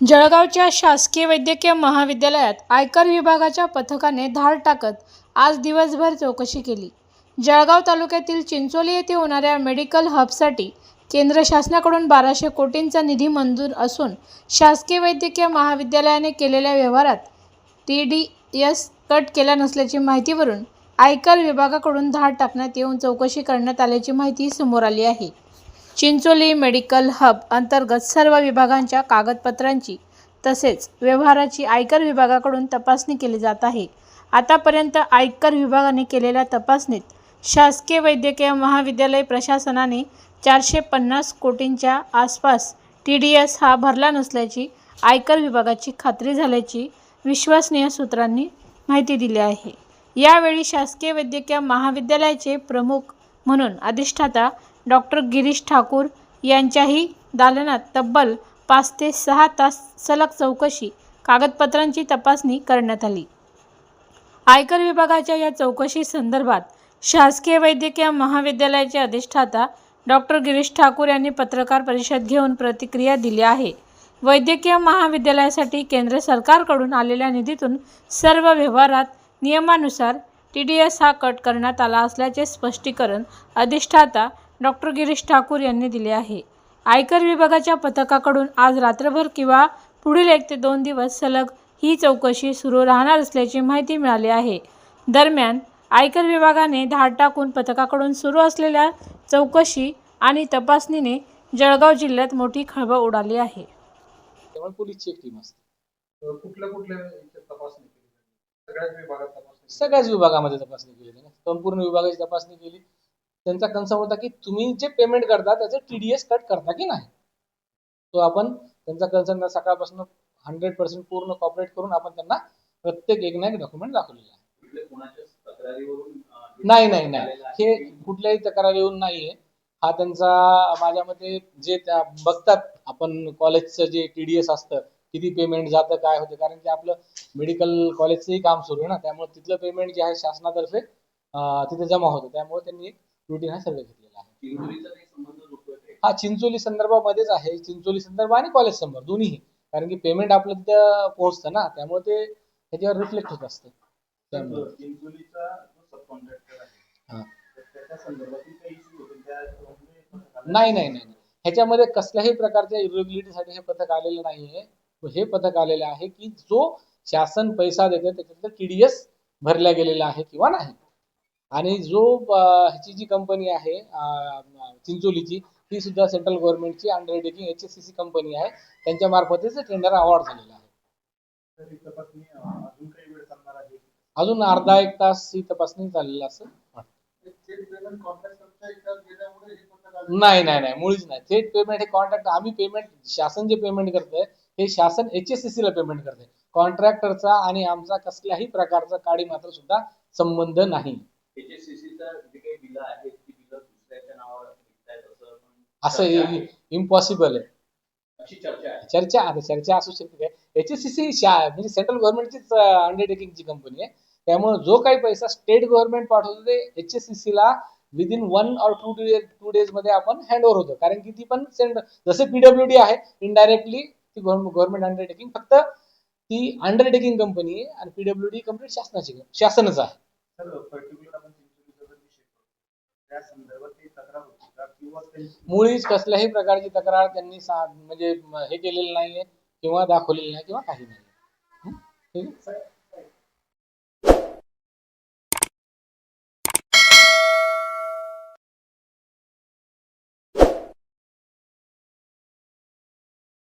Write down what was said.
जळगावच्या शासकीय वैद्यकीय महाविद्यालयात आयकर विभागाच्या पथकाने धाड टाकत आज दिवसभर चौकशी केली. जळगाव तालुक्यातील चिंचोली येथे होणाऱ्या मेडिकल हबसाठी केंद्र शासनाकडून बाराशे कोटींचा निधी मंजूर असून शासकीय वैद्यकीय महाविद्यालयाने केलेल्या व्यवहारात टी डी एस कट केला नसल्याची माहितीवरून आयकर विभागाकडून धाड टाकण्यात येऊन चौकशी करण्यात आल्याची माहिती समोर आली आहे. चिंचोली मेडिकल हब अंतर्गत सर्व विभागांच्या कागदपत्रांची तसेच व्यवहाराची आयकर विभागाकडून तपासणी केली जात आहे. आतापर्यंत आयकर विभागाने केलेल्या तपासणीत शासकीय वैद्यकीय महाविद्यालय प्रशासनाने चारशे पन्नास कोटींच्या आसपास टी डी एस हा भरला नसल्याची आयकर विभागाची खात्री झाल्याची विश्वसनीय सूत्रांनी माहिती दिली आहे. यावेळी शासकीय वैद्यकीय महाविद्यालयाचे प्रमुख म्हणून अधिष्ठाता डॉक्टर गिरीश ठाकूर यांच्याही दालनात तब्बल पाच ते सहा तास सलग चौकशी कागदपत्रांची तपासणी करण्यात आली. आयकर विभागाच्या या चौकशी संदर्भात शासकीय वैद्यकीय महाविद्यालयाचे अधिष्ठाता डॉक्टर गिरीश ठाकूर यांनी पत्रकार परिषद घेऊन प्रतिक्रिया दिली आहे. वैद्यकीय महाविद्यालयासाठी केंद्र सरकारकडून आलेल्या निधीतून सर्व व्यवहारात नियमानुसार टी डी एस हा कट करण्यात आला असल्याचे स्पष्टीकरण अधिष्ठाता डॉक्टर गिरीश ठाकूर यांनी दिले आहे. आयकर विभागाच्या पथकाकडून आज रात्रभर किंवा पुढील एक ते दोन दिवस सलग ही चौकशी सुरू राहणार असल्याची माहिती मिळाली आहे. दरम्यान आयकर विभागाने धाड टाकून पथकाकडून सुरू असलेल्या चौकशी आणि तपासणीने जळगाव जिल्ह्यात मोठी खळबळ उडाली आहे. सगळ्याच विभागामध्ये तपासणी केली. संपूर्ण विभागाची तपासणी केली. त्यांचा कन्सर्न होता की तुम्ही जे पेमेंट करता त्याचं टीडीएस कट करता की नाही? तो आपण त्यांचा कन्सर्न सकाळपासून हंड्रेड पर्सेंट पूर्ण कॉपरेट करून आपण त्यांना प्रत्येक एक ना एक डॉक्युमेंट दाखवलेलं आहे. तक्रारीवरून नाही नाही नाही. हे कुठल्याही तक्रार येऊन नाहीये. हा त्यांचा माझ्या मते जे त्या बघतात आपण कॉलेजचं जे टीडीएस असतं किती पेमेंट जातं काय होतं कारण की आपलं मेडिकल कॉलेजचंही काम सुरू आहे ना त्यामुळे तिथलं पेमेंट जे आहे शासनातर्फे तिथे जमा होतं. त्यामुळे त्यांनी रुटीन हा सर्वे घेतलेला आहे. हा चिंचोली संदर्भामध्येच आहे. चिंचोली संदर्भ आणि कॉलेज संदर्भ दोन्हीही. कारण की पेमेंट आपलं तिथं पोहोचतं ना त्यामुळे ते त्याच्यावर रिफ्लेक्ट होत असतं. नाही नाही नाही. ह्याच्यामध्ये कसल्याही प्रकारच्या इरेग्युलेटरीसाठी हे पथक आलेलं नाहीये. हे पथक आलेलं आहे की जो शासन पैसा देते त्याच्यातलं टीडीएस भरल्या गेलेला आहे किंवा नाही. आणि जो ह्याची जी कंपनी आहे चिंचोलीची ती सुद्धा central गव्हर्नमेंटची undertaking H S C C company आहे. त्यांच्या मार्फतच टेंडर अवॉर्ड झालेला आहे. अजून अर्धा एक तास ही तपासणी झालेली असं नाही नाही नाही मुळीच नाही. थेट पेमेंट हे कॉन्ट्रॅक्ट आम्ही पेमेंट शासन जे पेमेंट करतंय हे शासन एच एस ला पेमेंट करते कॉन्ट्रॅक्टरचा आणि आमचा कसल्याही प्रकारचा काडी मात्र सुद्धा संबंध नाही. असं इम्पॉसिबल आहे. चर्चा आहे. चर्चा असू शकते. सी सी म्हणजे सेंट्रल गव्हर्नमेंटचीच अंडरटेकिंगची कंपनी आहे त्यामुळे जो काही पैसा स्टेट गव्हर्नमेंट पाठवतो ते एच एस सी सी ला विदिन वन और टू टू डेजमध्ये आपण हँड ओव्हर होतो. कारण की ती पण सेंट जसे पीडब्ल्यू डी आहे इनडायरेक्टली ती गव्हर्नमेंट अंडरटेकिंग फक्त ती अंडरटेकिंग कंपनी आहे आणि पीडब्ल्यू डी कंप्लीट शासनाची शासनच आहे तर पर्टिक्युलर आपण चिंचोलीचा जर विषय करतो त्या संदर्भात काही तक्रार होती का किंवा त्यांची मुळीच कसल्याही प्रकारची तक्रार त्यांनी सा- म्हणजे हे केलेलं नाहीये किंवा दाखवलेली नाही किंवा काही नाही ठीक आहे?